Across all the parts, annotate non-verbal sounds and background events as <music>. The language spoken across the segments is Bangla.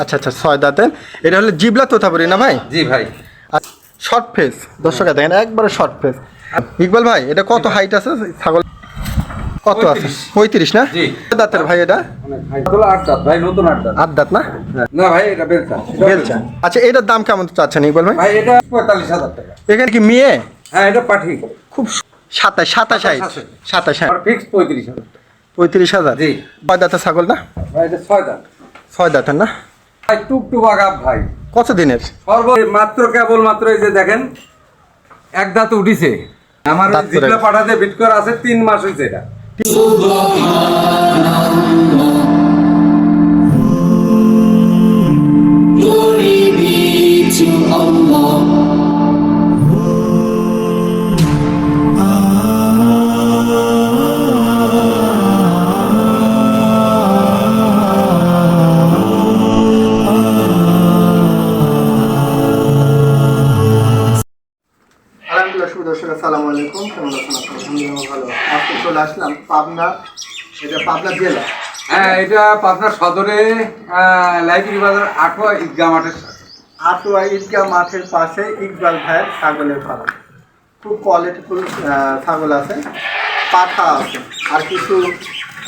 আচ্ছা আচ্ছা ছয় দাঁতের। এটা হলো জিবলা তোতাপুরি না ভাই? জি ভাই। শর্ট ফেস দর্শকে দেখেন একবারে শর্ট ফেস ইকবাল ভাই এটা কত হাইট আছে? ছাগল কত আছে? পঁয়ত্রিশ। না? জি। দাঁতের ভাই এটা? আট দাঁত আট দাঁত। না? না ভাই এটা বেলচা। বেলচা। আচ্ছা এটার দাম কেমন চাচ্ছেন ইকবাল ভাই? এটা পঁয়তাল্লিশ হাজার টাকা। এখানে কি মেয়ে? হ্যাঁ এটা পাঠি। খুব সাতাশ সাতাশ হাইট সাতাশ। হাইট ফিক্স পঁয়ত্রিশ হাজার। পঁয়ত্রিশ হাজার। কয় দাঁতের ছাগল না? ছয় দাঁত। ছয় দাঁতের না? ভাই টুকটুক আগাপ ভাই। কত দিনের সর্ব মাত্র কেবল মাত্র এই যে দেখেন এক দাঁত উঠিছে। আমার জিপলা পাঠাতে বিট করা আছে তিন মাস হয়েছে এটা। আলাইকুম কেমন আছেন আপনারা? আলহামদুলিল্লাহ ভালো। আজকে চলে আসলাম পাবনা এটা পাবনা জেলা। হ্যাঁ এটা পাবনা সদরে লাইব্রেরি বাজার আঠোয়া ঈদগাহ মাঠের। আটোয়া ঈদগাহ মাঠের পাশে ইকবাল ভাইয়ের ছাগলের ফার্ম। খুব কোয়ালিটিফুল ছাগল আছে পাঠা আছে আর কিছু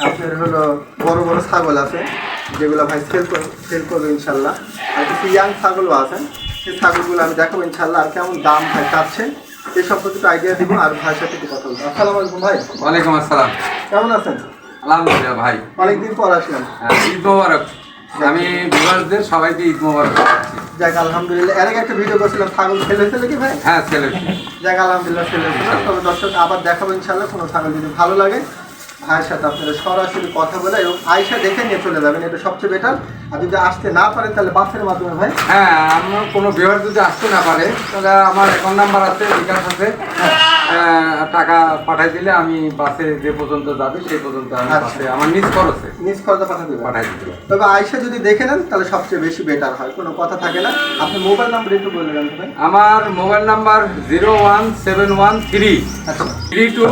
আপনার হলো বড় বড় ছাগল আছে যেগুলো ভাই সেল করবে সেল করবে ইনশাল্লাহ। আর কিছু ইয়াং ছাগলও আছে সেই ছাগলগুলো আমি দেখাবো ইনশাল্লাহ আর কেমন দাম ভাই চাচ্ছে এই সম্পর্কে একটু আইডিয়া দিব আর ভাইয়ের সাথে একটু কথা বলব। আসসালামু আলাইকুম ভাই। ওয়ালাইকুম আসসালাম। কেমন আছেন? আলহামদুলিল্লাহ ভাই। অনেকদিন পর আসলাম। হ্যাঁ, ঈদ মোবারক। আমি ভিউয়ারদের সবাইকে ঈদ মোবারক। যাক আলহামদুলিল্লাহ। এর আগে একটা ভিডিও করছিলাম ছাগল ফেলেছে নাকি ভাই? হ্যাঁ ছেলে যাক আলহামদুলিল্লাহ ছেলে তবে দর্শক আবার দেখাবো ইনশাল্লাহ কোনো ছাগল যদি ভালো লাগে। ভাইয়ের সাথে আপনারা সরাসরি কথা বলে এবং আয়সা দেখে নিয়ে চলে যাবেন এটা সবচেয়ে বেটার আর যদি আসতে না পারেন তাহলে বাসের মাধ্যমে ভাই। হ্যাঁ আমার কোনো ভিউয়ার যদি আসতে না পারে তাহলে আমার অ্যাকাউন্ট নাম্বার আছে বিকাশ আছে। টাকা পাঠাই দিলে আমি বাসে যে পর্যন্ত যাবে সেই পর্যন্ত আচ্ছা। আমার নিজ খরচে নিজ খরচা পাঠা দেবেন পাঠাই পারি। তবে আয়সা যদি দেখে নেন তাহলে সবচেয়ে বেশি বেটার হয় কোনো কথা থাকে না। আপনি মোবাইল নাম্বার একটু বলে দেন ভাই। আমার mobile number zero one seven one three three two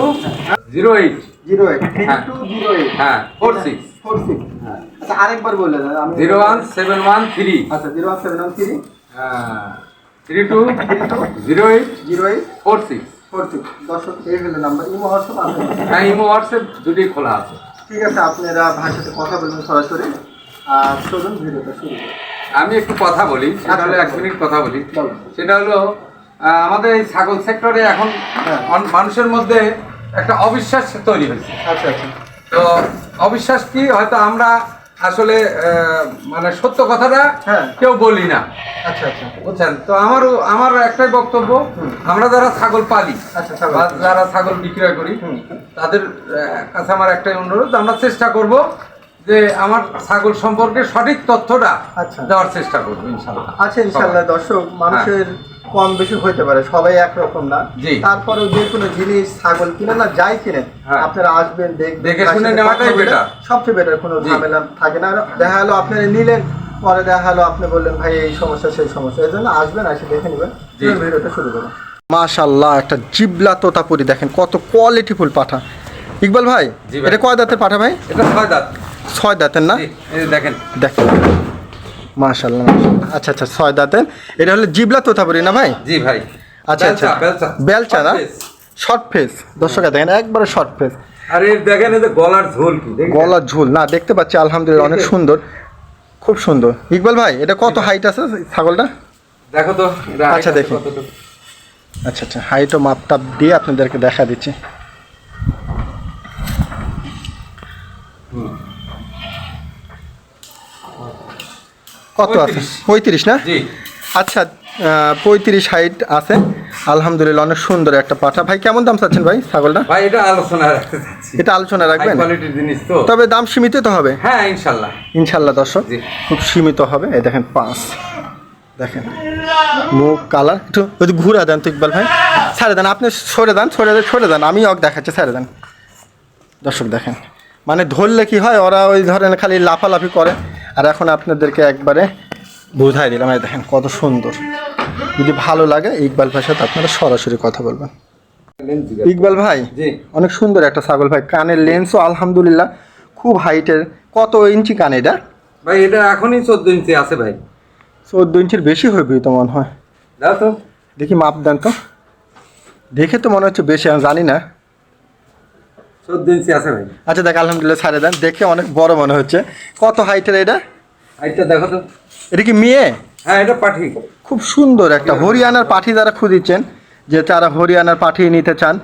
zero eight. Zero eight. হ্যাঁ। টু জিরো এইট হ্যাঁ ফোর সিক্স ফোর সিক্স আচ্ছা আরেকবার বলে দেন আমি zero one seven one three. আচ্ছা zero one seven one three. Three two zero eight. Zero eight. Four six four six দর্শক এই হলো নাম্বার। ইমো হোয়াটসঅ্যাপ আছে? হ্যাঁ ইমো হোয়াটসঅ্যাপ দুটোই খোলা আছে। ঠিক আছে আপনারা সাথে কথা বলবেন সরাসরি। আর চলুন ভিডিওটা শুরু আমি একটু কথা বলি সেটা হলো এক মিনিট কথা বলি। বলো। সেটা হলো আমাদের এই ছাগল সেক্টরে এখন হ্যাঁ। মানুষের মধ্যে একটা অবিশ্বাস তৈরি হয়েছে। আচ্ছা আচ্ছা। তো অবিশ্বাস কি? হয়তো আমরা আসলে মানে সত্য কথাটা হ্যাঁ। কেউ বলি না। আচ্ছা আচ্ছা। বুঝছেন? তো আমারও আমার একটাই বক্তব্য আমরা যারা ছাগল পালি আচ্ছা। বা যারা ছাগল বিক্রয় করি তাদের কাছে আমার একটাই অনুরোধ আমরা চেষ্টা করব যে আমার ছাগল সম্পর্কে সঠিক তথ্যটা আচ্ছা। দেওয়ার চেষ্টা করব ইনশাল্লাহ আচ্ছা ইনশাল্লাহ দর্শক মানুষের কম বেশি হতে পারে সবাই একরকম না। জি। তারপরেও যে কোনো জিনিস ছাগল কিনে না যাই কিনেন হ্যাঁ। আপনারা আসবেন দেখে শুনে নেওয়াটাই better। সবচেয়ে বেটার কোনো ঝামেলা থাকে না। দেখা গেলো আপনারা নিলেন পরে দেখা গেলো আপনি বললেন ভাই এই সমস্যা সেই সমস্যা। এই জন্য আসবেন এসে দেখে নেবেন। ভিডিওটা শুরু করুন। মাশাল্লাহ একটা জিবলা তোতাপুরি দেখেন কত কোয়ালিটিফুল পাঠা। ইকবাল ভাই এটা কয় দাঁতের পাঠা ভাই? এটা ছয় দাঁত। ছয় দাঁতের না? দেখেন। দেখেন। মাশাল্লাহ আচ্ছা আচ্ছা ছয় দাঁতের এটা হলো জিবলা তোতাপুরি না ভাই? জি ভাই। আচ্ছা আচ্ছা। বেলচা, না? শর্ট ফেস দর্শক দেখেন একবারে শর্ট ফেস আর দেখেন এই গলার ঝোল কি গলার ঝুল। না দেখতে পাচ্ছি আলহামদুলিল্লাহ অনেক সুন্দর। খুব সুন্দর। ইকবাল ভাই এটা কত হাইট আছে ছাগলটা? দেখো তো আচ্ছা, দেখি। আচ্ছা আচ্ছা হাইট ও মাপটাপ দিয়ে আপনাদেরকে দেখা দিচ্ছি। কত আছে? পঁয়ত্রিশ। না? আচ্ছা পঁয়ত্রিশ হাইট আছে। আলহামদুলিল্লাহ অনেক সুন্দর একটা পাঠা। ভাই কেমন দাম চাচ্ছেন ভাই ছাগলটা? ভাই এটা আলোচনা রাখতে চাচ্ছি। এটা আলোচনা রাখবেন? কোয়ালিটির জিনিস তো। তবে দাম সীমিত তো হবে? হ্যাঁ ইনশাল্লাহ। ইনশাল্লাহ দর্শক। খুব সীমিত হবে। এই দেখেন পাঁচ। দেখেন। মুখ কালার। একটু যদি ঘুরা দেন তো ইকবাল ভাই। ছাড়ে দেন আপনি সরে দেন সরে দেন সরে দেন। আমি অক দেখাচ্ছি ছাড়ে দেন। দর্শক দেখেন। মানে ধরলে কি হয় ওরা ওই ধরেন খালি লাফালাফি করে। আর এখন আপনাদেরকে একবারে বুঝাই দিলাম এই দেখেন কত সুন্দর। যদি ভালো লাগে ইকবাল ভাইয়ের সাথে আপনারা সরাসরি কথা বলবেন। ইকবাল ভাই অনেক সুন্দর একটা ছাগল ভাই কানের লেন্সও আলহামদুলিল্লাহ খুব হাইটের কত ইঞ্চি কান এটা? ভাই এটা এখনই চোদ্দ ইঞ্চি আছে ভাই। চোদ্দ ইঞ্চির বেশি হবে তো মনে হয়। দাও তো। দেখি মাপ দেন তো। দেখে তো মনে হচ্ছে বেশি আমি জানি না। চোদ্দ ইঞ্চি আছে ভাই। আচ্ছা দেখ আলহামদুলিল্লাহ ছাড়ে দেন। দেখে অনেক বড় মনে হচ্ছে। কত হাইটের এটা? হাইটটা দেখো তো। এটা কি মেয়ে? হ্যাঁ এটা পাঠি। খুব সুন্দর একটা হরিয়ানার পাঠি যারা খুঁজিচ্ছেন যে তারা হরিয়ানার পাঠি নিতে চান।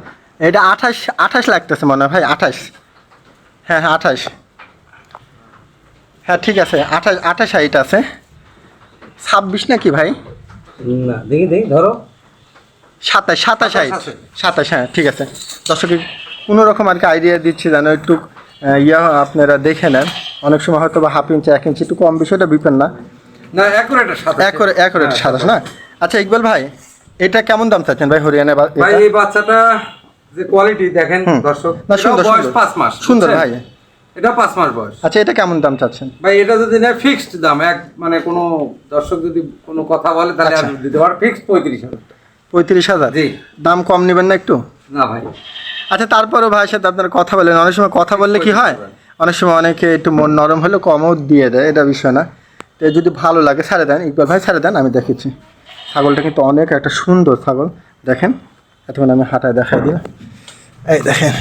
এটা আঠাশ আঠাশ লাগতেছে মনে হয় ভাই আঠাশ। হ্যাঁ হ্যাঁ আঠাশ। হ্যাঁ ঠিক আছে আঠাশ আঠাশ হাইট আছে। ছাব্বিশ নাকি ভাই? না দেখি দেখি ধরো। সাতাশ সাতাশ হাইট। সাতাশ হ্যাঁ ঠিক আছে। দর্শক কোনো রকম আর কি আইডিয়া দিচ্ছি যেন একটু ইয়া আপনারা দেখে নেন। অনেক সময় হয়তো বা হাফ ইঞ্চি এক ইঞ্চি একটু কম বিষয়টা বিপেন না। না অ্যাকুরেট করে এক করে সাতাশ না? আচ্ছা ইকবাল ভাই এটা কেমন দাম চাচ্ছেন ভাই হরিয়ানা ভাই এই বাচ্চাটা যে কোয়ালিটি দেখেন দর্শক না, সুন্দর, বয়স সুন্দর। পাঁচ মাস সুন্দর ভাই। এটা পাঁচ মাস বয়স। আচ্ছা এটা কেমন দাম চাচ্ছেন? ভাই এটা যদি নেয় ফিক্সড দাম এক মানে কোনো দর্শক যদি কোনো কথা বলে তাহলে আর আচ্ছা। দিতে পারে ফিক্সড পঁয়ত্রিশ হাজার। পঁয়ত্রিশ হাজার? জি। দাম কম নেবেন না একটু? না ভাই। আচ্ছা তারপরেও ভাইয়ের সাথে আপনার কথা বলেন। অনেক সময় কথা বললে কি হয়? অনেক সময় অনেকে একটু মন নরম হলে কমও দিয়ে দেয়, এটা বিষয় না। তো যদি ভালো লাগে, ছাড়ে দেন। ইকবাল ভাই, ছাড়ে দেন, আমি দেখেছি ছাগলটা কিন্তু অনেক একটা সুন্দর ছাগল। দেখেন, এতক্ষণ আমি হাঁটায় দেখাই দিই এই দেখেন,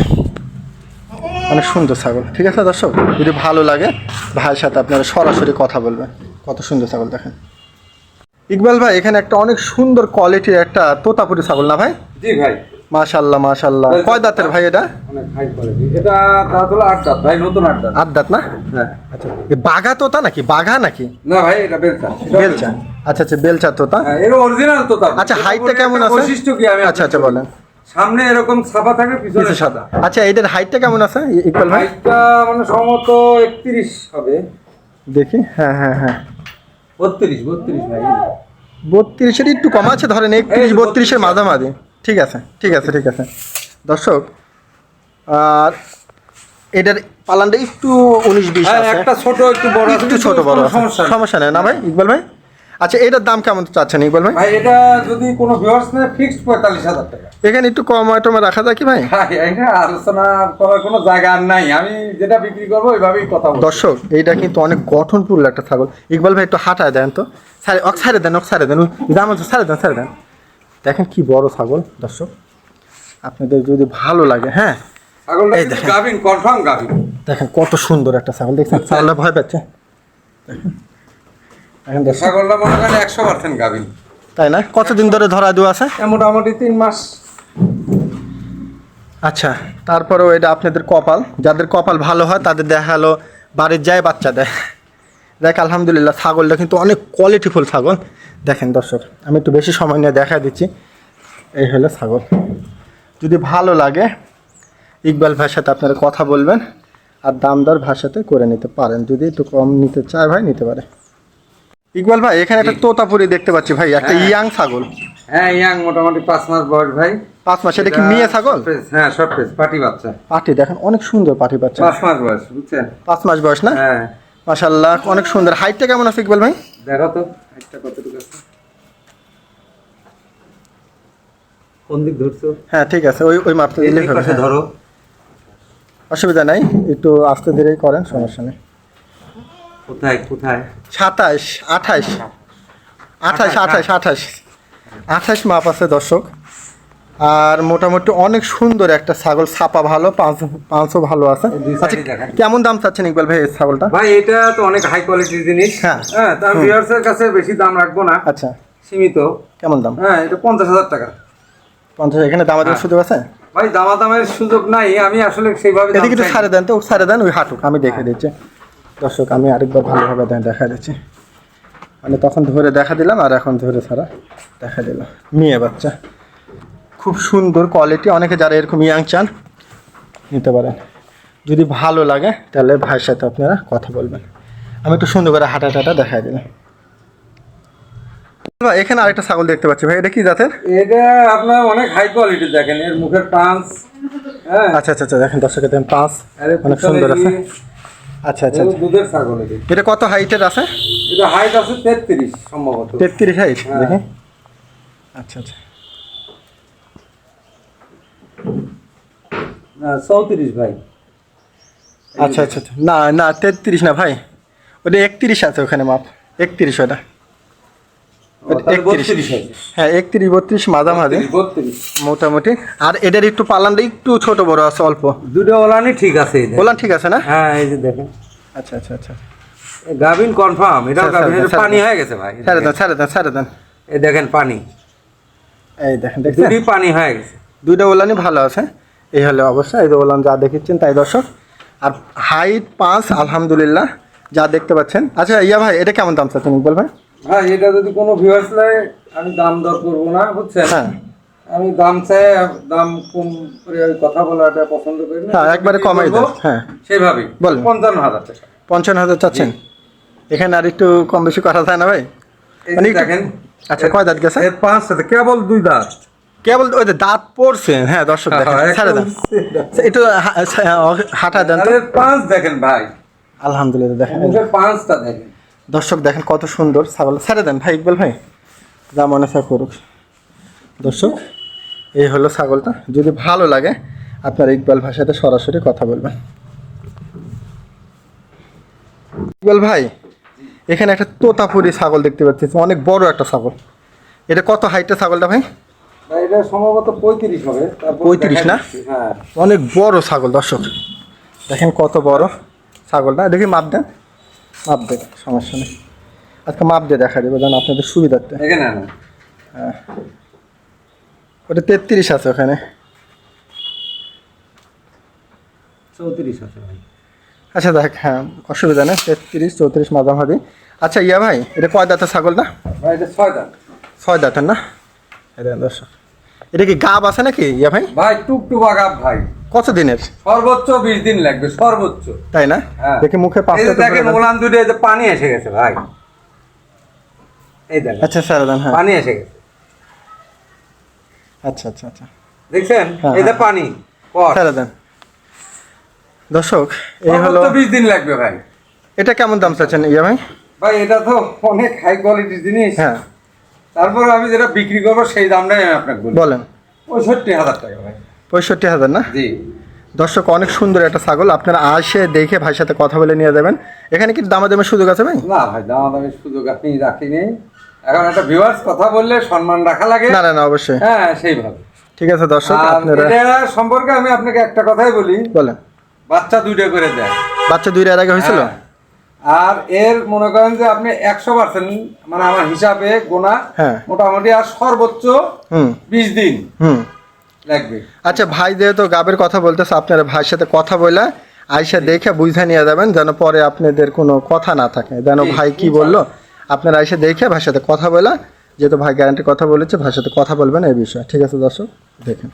অনেক সুন্দর ছাগল। ঠিক আছে দর্শক? যদি ভালো লাগে, ভাইয়ের সাথে আপনারা সরাসরি কথা বলবেন। কত সুন্দর ছাগল, দেখেন। ইকবাল ভাই, এখানে একটা অনেক সুন্দর কোয়ালিটির একটা তোতাপুরি ছাগল না ভাই? জি ভাই। মাশাল্লাহ মাশাল্লাহ কয় দাঁতের ভাই এটা? এটা দাঁত হলো আট দাঁত ভাই নতুন আট দাঁত। আট দাঁত না? হ্যাঁ। আচ্ছা বাঘা তোতা নাকি? বাঘা নাকি? না ভাই এটা বেলচা। বেলচা। আচ্ছা আচ্ছা বেলচা তোতা? হ্যাঁ, এর অরিজিনাল তো তা আচ্ছা হাইটটা কেমন আছে? বৈশিষ্ট্য কি আমি আচ্ছা আচ্ছা বলেন। সামনে এরকম ছাপা থাকে পিছনে সাদা সাদা। আচ্ছা এটার হাইটটা কেমন আছে? ই- ইকবাল ভাই হাইটটা মানে সম্ভবত একত্রিশ হবে। দেখি হ্যাঁ হ্যাঁ হ্যাঁ। বত্রিশ বত্রিশ ভাই। বত্রিশের একটু কম আছে ধরেন একত্রিশ বত্রিশের 32 মাঝামাঝি। ঠিক আছে ঠিক আছে ঠিক আছে। দর্শক আর এটার পালানটা একটু উনিশ বিশ হ্যাঁ একটা ছোট একটু বড় একটু ছোট বড় সমস্যা নেই। সমস্যা নেই। না ভাই ইকবাল ভাই? আচ্ছা এটার দাম কেমন চাচ্ছেন ইকবাল ভাই? ভাই এটা যদি কোনো ভিউয়ার্স নেয় ফিক্সড পঁয়তাল্লিশ হাজার টাকা। এখানে একটু কম আইটমে রাখা যায় কি ভাই? এটা আলোচনা করার কোনো জায়গা আর নাই। আমি যেটা বিক্রি করব ওইভাবেই কথা বলব দর্শক এইটা কিন্তু অনেক গঠনপূর্ণ একটা ছাগল। ইকবাল ভাই একটু হাঁটায় দেন তো। সারে অক সারে দেন অক সারে দেন। দাম আছে সারে দেন সারে দেন। দেখেন কি বড় ছাগল দর্শক। আপনাদের যদি ভালো লাগে হ্যাঁ? দেখেন। কত সুন্দর একটা ছাগল দেখছেন? <laughs> ছাগলটা ভয় পাচ্ছে। দেখেন দেখেন ছাগলটা মনে করেন একশো পার্সেন্ট গাভিন। তাই না? কতদিন ধরে ধরা দেওয়া আছে? মোটামুটি তিন মাস। আচ্ছা তারপরেও এটা আপনাদের কপাল। যাদের কপাল ভালো হয় তাদের দেখা হলো বাড়ির যায় বাচ্চা দেয়। দেখ আলহামদুলিল্লাহ ছাগলটা কিন্তু অনেক কোয়ালিটিফুল ছাগল। দেখেন দর্শক আমি একটু বেশি সময় নিয়ে দেখা দিচ্ছি। এই হলো ছাগল। যদি ভালো লাগে ইকবাল ভাইয়ের সাথে আপনারা কথা বলবেন আর দাম দর ভাষাতে করে নিতে পারেন। যদি একটু কম নিতে চায় ভাই নিতে পারে। ইকবাল ভাই এখানে একটা তোতাপুরি দেখতে পাচ্ছি ভাই একটা হ্যাঁ। ইয়াং ছাগল। হ্যাঁ ইয়াং মোটামুটি পাঁচ মাস বয়স ভাই। পাঁচ মাস এটা কি মেয়ে ছাগল? হ্যাঁ শর্ট ফেস পাটি বাচ্চা। পাটি দেখেন অনেক সুন্দর পাটি বাচ্চা। পাঁচ মাস বয়স বুঝছেন? পাঁচ মাস বয়স না? হ্যাঁ। মাশাল্লাহ অনেক সুন্দর। হাইটটা কেমন আছে ইকবাল ভাই? দেখো তো একটা কতটুকু আছে? কোন দিক ধরছো? হ্যাঁ ঠিক আছে ওই ওই মাপটা দিলে হবে হ্যাঁ। ধরো। অসুবিধা নাই একটু আস্তে ধীরে করেন সমস্যা নেই। কোথায় কোথায়? সাতাশ আঠাশ। আঠাশ আঠাশ আঠাশ। আঠাশ মাপ আছে দর্শক। আর মোটামুটি অনেক সুন্দর একটা ছাগল। ছাপা ভালো পাঁচ পাঁচও ভালো আছে। আচ্ছা। কেমন দাম চাচ্ছেন ইকবাল ভাই এই ছাগলটা? ভাই এটা তো অনেক হাই কোয়ালিটির জিনিস। হ্যাঁ। হ্যাঁ তার ভিউয়ার্সের কাছে বেশি দাম রাখব না। আচ্ছা। সীমিত। কেমন দাম? হ্যাঁ এটা পঞ্চাশ হাজার টাকা। পঞ্চাশ এখানে দামাদাম হ্যাঁ। সুযোগ আছে? ভাই দামাদামের সুযোগ নাই। আমি আসলে সেইভাবে দাম এদিকে চাইনি। ছাড়ে দেন তো ছাড়ে দেন ওই হাঁটুক আমি দেখে দিচ্ছি। দর্শক আমি আরেকবার ভালোভাবে দেখা দিচ্ছি। মানে তখন ধরে দেখা দিলাম আর এখন ধরে ছাড়া দেখা দিলাম। মেয়ে বাচ্চা। খুব সুন্দর কোয়ালিটি অনেকে যারা এরকম ইয়াং চান নিতে পারেন। যদি ভালো লাগে তাহলে ভাইয়ের সাথে আপনারা কথা বলবেন। আমি একটু সুন্দর করে হাঁটা টাটা দেখা দিলাম। ভাই, এখানে আরেকটা ছাগল দেখতে পাচ্ছি। ভাই এটা কি জাতের? এটা আপনার অনেক হাই কোয়ালিটি দেখেন। এর মুখের পাঁচ হ্যাঁ। আচ্ছা আচ্ছা আচ্ছা দেখেন দর্শকের দেন পাঁচ অনেক সুন্দর আছে। আচ্ছা আচ্ছা আচ্ছা। দুধের ছাগল এটা। কত হাইটের আছে? এটা হাইট আছে তেত্রিশ সম্ভবত। তেত্রিশ হাইট হ্যাঁ। আচ্ছা আচ্ছা। চৌত্রিশ ভাই। আচ্ছা আচ্ছা আচ্ছা। না না তেত্রিশ না ভাই। ওটা একত্রিশ আছে ওখানে মাপ। একত্রিশ ওটা। ওটা তাহলে 31 32 আছে। হ্যাঁ একত্রিশ বত্রিশ মাঝামাঝি। মোটামুটি। আর এটার একটু পালানটা একটু ছোট বড় আছে অল্প। দুটো ওলানি ঠিক আছে দেখেন। বললাম ঠিক আছে না? হ্যাঁ এই যে দেখেন। আচ্ছা আচ্ছা আচ্ছা। গাভিন কনফার্ম এটা স্যার, গাভিন স্যার, এটা স্যার, পানি হয়ে গেছে ভাই। ছেড়ে দেন ছেড়ে দেন ছেড়ে দেন এই দেখেন পানি। এই দেখেন দেখছেন? দুটি পানি হয়ে গেছে। দুইটা ওলানই ভালো আছে। এই হলে অবস্থা এই যে ওলান যা দেখেছেন তাই দর্শক। আর হাইট পাঁচ আলহামদুলিল্লাহ যা দেখতে পাচ্ছেন। আচ্ছা ইয়া ভাই এটা কেমন দাম চাচ্ছেন ইকবাল ভাই? ভাই এটা যদি কোনো ভিউয়ার্স লাগে আমি দাম দর করব না বুঝছেন? হ্যাঁ। আমি দাম চাই দাম ওই কথা বলাটা পছন্দ করি না। হ্যাঁ, একবারে কমাই দেন, হ্যাঁ। সেভাবে বলেন। পঞ্চান্ন হাজার টাকা। পঞ্চান্ন হাজার চাচ্ছেন এখানে আর একটু কম বেশি করা যায় না ভাই? মানে দেখেন আচ্ছা কয় দাঁত গেছে? পাঁচ কেবল দুই দাঁত। কেবল ওই দাঁত পড়ছে। হ্যাঁ দর্শক দেখেন হ্যাঁ, দেন। একটু হাঁটা দেন। পাঁচ দেখেন ভাই। আলহামদুলিল্লাহ দেখেন। পাঁচটা দেখেন। দর্শক দেখেন কত সুন্দর ছাগল। ছেড়ে দেন ভাই ইকবাল ভাই। যা মনে হয় করুক। দর্শক এই হলো ছাগলটা। যদি ভালো লাগে আপনার ইকবাল ভাইয়ের সাথে সরাসরি কথা বলবেন। ইকবাল ভাই এখানে একটা তোতাপুরি ছাগল দেখতে পাচ্ছি। অনেক বড় একটা ছাগল। এটা কত হাইটের ছাগলটা ভাই? এটা সম্ভবত পঁয়ত্রিশ হবে। তারপর 35 দেখা না? হ্যাঁ। অনেক বড় ছাগল দর্শক। দেখেন কত বড় ছাগলটা দেখি মাপ দেন। মাপ দেন সমস্যা নেই। আজকে মাপ দিয়ে দেখা দেবো দেন আপনাদের সুবিধার্থে। না ওটা তেত্রিশ আছে ওখানে। চৌত্রিশ আছে ভাই। আচ্ছা দেখ হ্যাঁ অসুবিধা নেই। তেত্রিশ চৌত্রিশ মাঝামাঝি। আচ্ছা ইয়া ভাই এটা কয় দাঁতের ছাগলটা ভাই এটা ছয় দাঁত। ছয় দাঁতের না? দর্শক। এটা কি গাব আছে নাকি ইয়া ভাই? ভাই টুকটুক আগাপ ভাই। কত দিনের সর্বোচ্চ বিশ দিন লাগবে সর্বোচ্চ। তাই না? হ্যাঁ। দেখি মুখে পাঁচটা দেখেন মোলান দুটো পানি এসে গেছে ভাই। এই দেখেন। আচ্ছা স্যার হ্যাঁ। পানি এসে গেছে। আচ্ছা আচ্ছা আচ্ছা। দেখছেন? হ্যাঁ, এই যে হ্যাঁ। পানি স্যার দেন। দর্শক এই হলো বিশ দিন লাগবে ভাই। এটা কেমন দাম চাচ্ছেন ইয়া ভাই? ভাই এটা তো অনেক হাই কোয়ালিটির জিনিস। হ্যাঁ। তারপর আমি যেটা বিক্রি করব সেই দামটাই আমি আপনাকে বলি। বলেন। পঁয়ষট্টি হাজার টাকা ভাই। পঁয়ষট্টি হাজার না? জি। দর্শক অনেক সুন্দর একটা ছাগল। আপনারা আসে দেখে ভাইয়ের সাথে কথা বলে নিয়ে যাবেন। এখানে কি দামাদামের সুযোগ আছে ভাই? না ভাই দামাদামির সুযোগ আপনি রাখিনি। এখন একটা ভিউয়ার্স কথা বললে সম্মান রাখা লাগে। না না না অবশ্যই। হ্যাঁ সেইভাবে। ঠিক আছে দর্শক আপনারা এটা সম্পর্কে আমি আপনাকে একটা কথাই বলি। বলেন। বাচ্চা দুইটা করে দেয়। বাচ্চা দুই এর আগে হয়েছিল? হ্যাঁ। আর এর মনে করেন যে আপনি একশো পার্সেন্ট মানে আমার হিসাবে গোনা হ্যাঁ। মোটামুটি আর সর্বোচ্চ বিশ দিন হুম। লাগবে। আচ্ছা ভাই যেহেতু গাবের কথা বলতেছে আপনারা ভাইয়ের সাথে কথা বলে আইসা দেখে বুঝে নিয়ে যাবেন যেন পরে আপনাদের কোনো কথা না থাকে। যেন ভাই কি বলল আপনারা এসে দেখে ভাইয়ের সাথে কথা বলে যেহেতু ভাই গ্যারান্টি কথা বলেছে ভাইয়ের সাথে কথা বলবেন এই বিষয়ে। ঠিক আছে দর্শক দেখেন।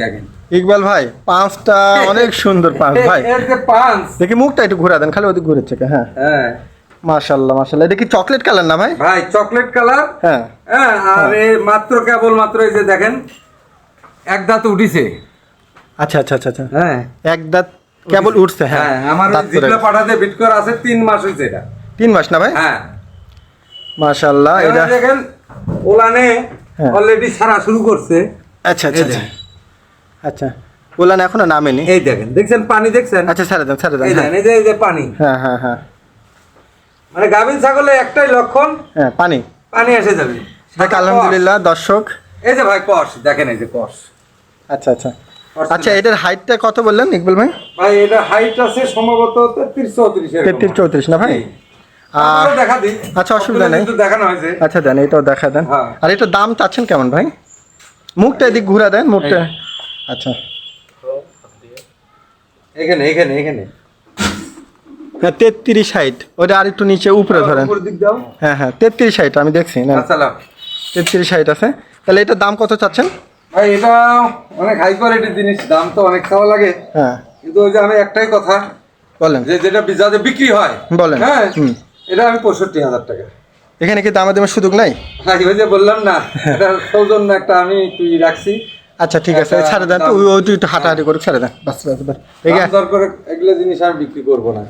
দেখেন। ইকবাল ভাই পাঁচটা <laughs> অনেক সুন্দর পাঁচ ভাই। এর যে পাঁচ। দেখি মুখটা একটু ঘুরা দেন খালি ওদিক ঘুরে হ্যাঁ। হ্যাঁ। মাশাল্লাহ মাশাল্লাহ। এটা কি চকলেট কালার না ভাই? ভাই চকলেট কালার। হ্যাঁ। হ্যাঁ আর এই মাত্র কেবল মাত্র এই যে দেখেন এক দাঁত উঠিছে। আচ্ছা আচ্ছা আচ্ছা আচ্ছা। হ্যাঁ। এক দাঁত কেবল উঠছে। হ্যাঁ। হ্যাঁ আমার গেছে। পাঠাতে বিটকর আছে তিন মাস হয়েছে এটা। তিন মাস না ভাই? হ্যাঁ। মাশাল্লাহ এটা দেখেন ওলানে হ্যাঁ। অলরেডি সারা শুরু করছে। আচ্ছা আচ্ছা আচ্ছা বললেন এখনও নামেনি? এই দেখেন দেখছেন পানি দেখছেন? আচ্ছা ছেড়ে দেন ছেড়ে দেন এই হ্যাঁ। দেখেন এই যে এই যে পানি। হ্যাঁ হ্যাঁ হ্যাঁ। মানে গাভিন ছাগলে একটাই লক্ষণ হ্যাঁ পানি। পানি এসে যাবে। দেখ আলহামদুলিল্লাহ দর্শক। এই যে ভাই কষ দেখেন এই যে কষ। আচ্ছা আচ্ছা। আচ্ছা এটার হাইটটা কত বললেন ইকবাল ভাই? ভাই এটা হাইট আছে সম্ভবত তেত্রিশ চৌত্রিশ তেত্রিশ চৌত্রিশ না ভাই? আচ্ছা, অসুবিধা নেই। দেখানো হয়েছে। আচ্ছা দেন এটাও দেখা দেন। হ্যাঁ। আর এটার দাম চাচ্ছেন কেমন ভাই? মুখটা এদিক ঘুরা দেন মুখটা। আচ্ছা। এখানে এখানে এখানে। হ্যাঁ তেত্রিশ হাইট ওটা আর একটু নিচে উপরে ধরেন। হ্যাঁ হ্যাঁ তেত্রিশ হাইট আমি দেখছি না। আচ্ছা তেত্রিশ হাইট আছে। তাহলে এটার দাম কত চাচ্ছেন? ভাই এটা অনেক হাই কোয়ালিটির জিনিস দাম তো অনেক খাওয়া লাগে। হ্যাঁ। কিন্তু ওই যে আমি একটাই কথা বলেন। যে যেটা যাতে বিক্রি হয় বলেন। হ্যাঁ। এটা আমি পঁয়ষট্টি হাজার টাকা। এখানে কি দামে দামের সুযোগ নাই? ভাই ওই যে বললাম না <laughs> এটা সৌজন্য একটা আমি তুই রাখছি। আচ্ছা ঠিক আছে ছাড়ে দেন ওই ওইটু একটু হাঁটাহাঁটি করে ছেড়ে দেন বাস বাস বাস। এই দাম দর করে এগুলো জিনিস আমি বিক্রি করব না।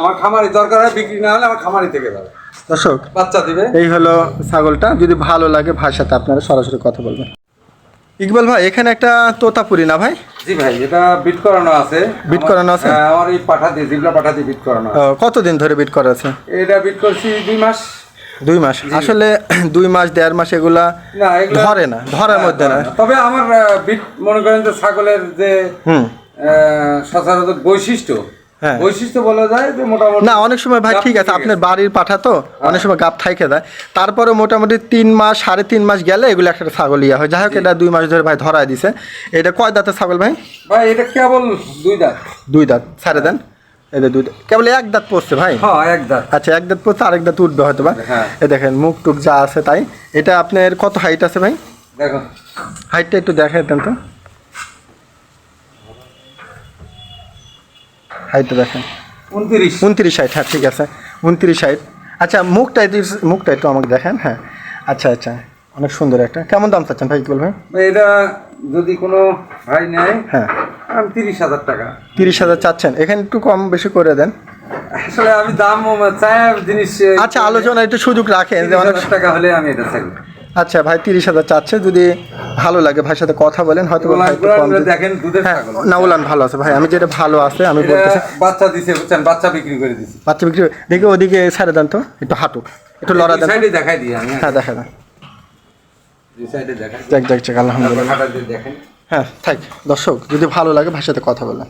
আমার খামারি দরকার হয় বিক্রি না হলে আমার খামারি থেকে যাবে। দর্শক বাচ্চা দিবে। এই হলো ছাগলটা যদি ভালো লাগে সাথে আপনারা সরাসরি কথা বলবেন। ইকবাল ভাই এখানে একটা তোতাপুরি না ভাই? জি ভাই এটা বিট করানো আছে। বিট করানো আছে? হ্যাঁ, আমার এই পাঠা দিয়ে জিবলা পাঠা দিয়ে বিট করানো আছে। কতদিন ধরে বিট করা আছে? এটা বিট করছি দুই মাস। দুই মাস। আসলে দুই মাস দেড় মাস এগুলা ধরে না ধরার হ্যাঁ, মধ্যে না। তবে আমার মনে করেন যে ছাগলের যে সচরাচর বৈশিষ্ট্য হ্যাঁ। বৈশিষ্ট্য বলা যায় যে মোটামুটি না অনেক সময় ভাই ঠিক আছে আপনার বাড়ির পাঠা তো অনেক সময় গাপ থাইকে দেয় তারপরে মোটামুটি তিন মাস সাড়ে তিন মাস গেলে এগুলো একটা ছাগল ইয়া হয়। যাই হোক এটা দুই মাস ধরে ভাই ধরায় দিছে। এটা কয় দাঁতের ছাগল ভাই? ভাই এটা কেবল দুই দাঁত। দুই দাঁত ছাড়ে দেন। এদের দুই দাঁত কেবল এক দাঁত পড়ছে ভাই? হ্যাঁ এক দাঁত। আচ্ছা এক দাঁত পড়ছে আরেক দাঁত উঠবে হয়তো বা। হ্যাঁ। এ দেখেন মুখ টুক যা আছে তাই। এটা আপনার কত হাইট আছে ভাই? দেখো। হাইটটা একটু দেখাই দেন তো। হাইটটা দেখেন। উনত্রিশ। উনত্রিশ হাইট হ্যাঁ ঠিক আছে। উনত্রিশ হাইট আচ্ছা মুখটা মুখটা একটু আমাকে দেখেন হ্যাঁ। আচ্ছা আচ্ছা। অনেক সুন্দর একটা। কেমন দাম চাচ্ছেন ভাই কি বলবেন? এটা যদি কোনো ভাই নেয় হ্যাঁ। আমি তিরিশ হাজার টাকা। তিরিশ হাজার চাচ্ছেন। এখানে একটু কম বেশি করে দেন। আসলে আমি দাম চাই জিনিস আচ্ছা আলোচনা একটু সুযোগ রাখেন যে অনেক টাকা হলে আমি এটা চাই। আচ্ছা ভাই তিরিশ হাজার চাচ্ছে। যদি ভালো লাগে ভাইয়ের সাথে কথা বলেন হয়তো দেখেন হ্যাঁ না উলান ভালো আছে। ভাই আমি যেটা ভালো আছে আমি বলতেছি বাচ্চা দিছে বুঝছেন? বাচ্চা বিক্রি করে দিছি। বাচ্চা বিক্রি দেখি ওদিকে ছেড়ে দেন তো। একটু হাঁটুক। একটু লড়া দেন। দেখাই দিই হ্যাঁ। দেখা দেন দুই সাইডে দেখাই দিই। যাক যাক যাক আলহামদুলিল্লাহ। হ্যাঁ থাক দর্শক যদি ভালো লাগে ভাষাতে কথা বলেন।